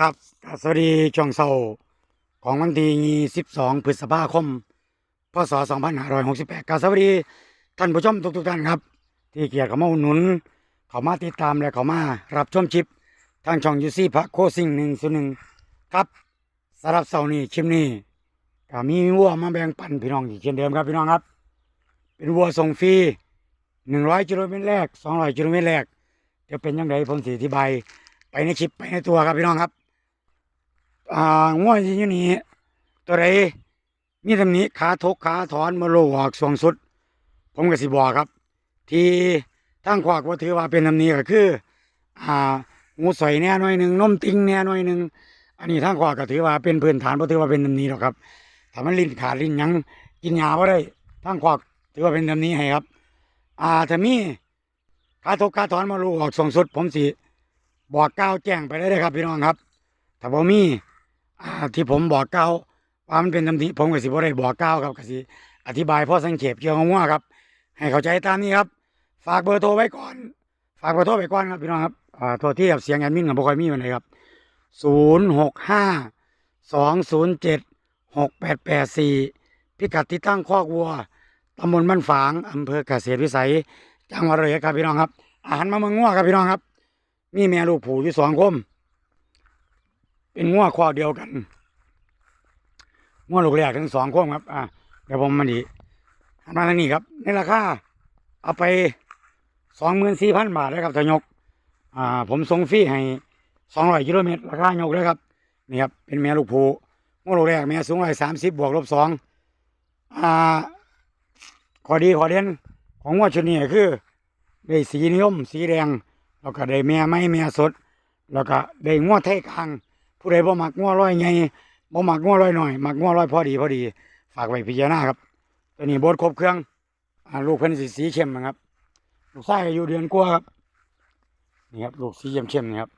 ครับสวัสดีช่วงเสาร์ของวันที่ 22 พฤษภาคม พศ 2568ครับสวัสดีท่านผู้ชมทุกๆท่านครับ ที่เกียรติเขามาอุดหนุน เขามาติดตามและเขามารับชมชิป ทางช่องยูซี่พระโคซิงหนึ่งศูนย์หนึ่งครับสำหรับเสาร์นี้ชิมนี้ก็มีวัวมาแบ่งปันพี่น้องอีกเช่นเดิมครับพี่น้องครับ เป็นวัวส่งฟรี100กิโลเมตรแรก200กิโลเมตรแรกจะเป็นยังไงผมสีอธิบายไปในคลิปไปในตัวครับพี่น้องครับ อ่าง่วงที่อยู่นี่ตัวใดมีตำหนี้ขาทกขาถอนมาโลออกสวงสุด ผมก็สิบอกครับ ที่ทั้งขวากว่าถือว่าเป็นตำหนี้ก็คือ อ่างูใส่แน่หน่อยหนึ่งนมติงแน่หน่อยหนึ่งอันนี้ทั้งขวากก็ถือว่าเป็นพื้นฐานเพราถือว่าเป็นตำหนี้หรอกครับถ้ามันลิ้นขาดลิ้นยังกินยาไ่ได้ทั้งขวากถือว่าเป็นตำหนี้ให้ครับ อ่าถ้ามีขาทกขาถอนมาโลออกสวงสุด ผมสิบอกกล่าวแจ้งไปเลยนะครับพี่น้องครับถ้าบ่มี อ่าที่ผมบอกกล่าว่ามันเป็นตำหนิผมก็สิบ่ได้บอกกล่าครับก็สิอธิบายพ่อสังเขปเกี่ยวกับงัวครับ ให้เข้าใจตามนี้ครับ ฝากเบอร์โทรไว้ก่อน ฝากเบอร์โทรไว้ก่อนครับพี่น้องครับอ่าโทรที่กับเสียงแอดมินกับบ่ค่อยมีมันเลยครับศูนย์หกห้าสองศูนย์เจ็ดหกแปดแปดสี่พิกัดที่ตั้งคอกวัวตำบลบ้านฝางอำเภอเกษตรวิสัย จังหวัดระยครับพี่น้องครับ อาหารมาเมืองงัวครับพี่น้องครับ มีแม่ลูกผูอยู่สองคม เป็นงัวข้อเดียวกันงัวลูกแรกทั้งสองคมครับ อ่าเดี๋ยวผมมาดีมาทางนี้ครับ ในราคาเอาไปสองหมื่นสี่พันบาทนะครับทยก อ่า ผมส่งฟรีให้สองร้อยกิโลเมตรราคายกเลยครับนี่ครับเป็นแม่ลูกผูงัวลูกแรกแม่สูงร้อยสามสิบบวกลบสองอ่าขอดีขอเด่นของงัวชุดนี้คือได้สีนิยม สีแดงแล้วก็ได้แม่ไม้แม่สด แล้วก็ได้ง้อไทยกลาง ผู้ใดบ่มักง้อร้อยไงบ่มักง้อร้อยหน่อยหมักง้อร้อยพอดีพอดี ฝากไว้พิจารณาครับตัวนี้บดครบเครื่องลูกเพิ่นสีสีเข้มนะครับ ลูกชายก็อยู่เดือนกว่าครับนี่ครับลูกสีเข้มเข้มๆนี่ครับ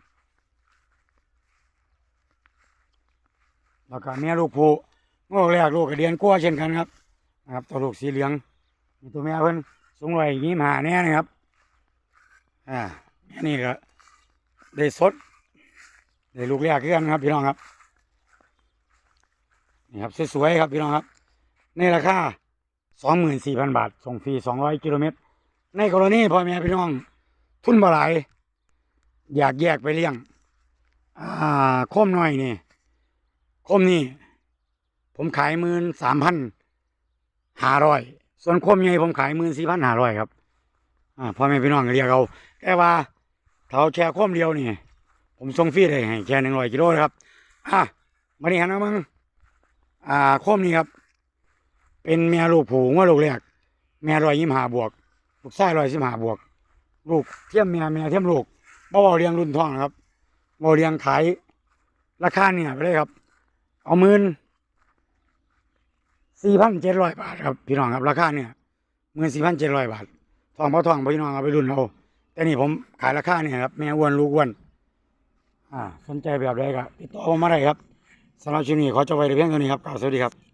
แล้วก็แม่ลูกผู้งอกแรกลูกก็เดือนกว่าเช่นกันครับนะครับ ตัวลูกสีเหลืองนี่ตัวแม่เพิ่นสูงร้อยยี่สิบห้าแน่นะครับอ่าอันนี้ก็ได้สด ได้ลูกแรกกันครับพี่น้องครับนี่ครับสวยๆครับพี่น้องครับ ในราคาสองหมื่นสี่พันบาท ส่งฟรีสองร้อยกิโลเมตร ในกรณีพ่อแม่พี่น้อง ทุนบ่หลาย อยากแยกไปเลี้ยง อ่าคมหน้อยนี่คมนี่ ผมขายหมื่นสามพันห้าร้อยส่วนคมใหญ่ผมขายหมื่นสี่พันห้าร้อยครับ อ่าพ่อแม่พี่น้องเรียกเอาแต่ว่าถ้าเอาแค่คมเดียวนี่ ผมส่งฟรีด้ให้แค่หนึ่งร้อยกิโลครับอะมานี่ฮะนะมึงอ่าโคมนี่ครับ เป็นแม่ลูกผูงว่าลูกแรกแม่ร้อยยี่สิบห้าบวก ลูกชายร้อยสิบห้าบวก ลูกเทียมแม่แม่เทียมลูกบ่เอาเลี้ยงรุ่นทองนะครับบ่เลี้ยงขายราคาเนี่ยไปเลยครับ เอาหมื่นสี่พันเจ็ดร้อยบาทครับพี่น้องครับราคาเนี่ยหมื่นสี่พันเจ็ดร้อยบาททองพ่อทองพี่น้องเอาไปรุ่นเอาแต่นี่ผมขายราคาเนี่ยครับแม่อ้วนลูกอ้วน อ่าสนใจแบบใดก็ติดต่อผมมาได้ครับสำหรับชิ้นนี้ขอจบไว้เพียงเท่านี้ครับกล่าวสวัสดีครับ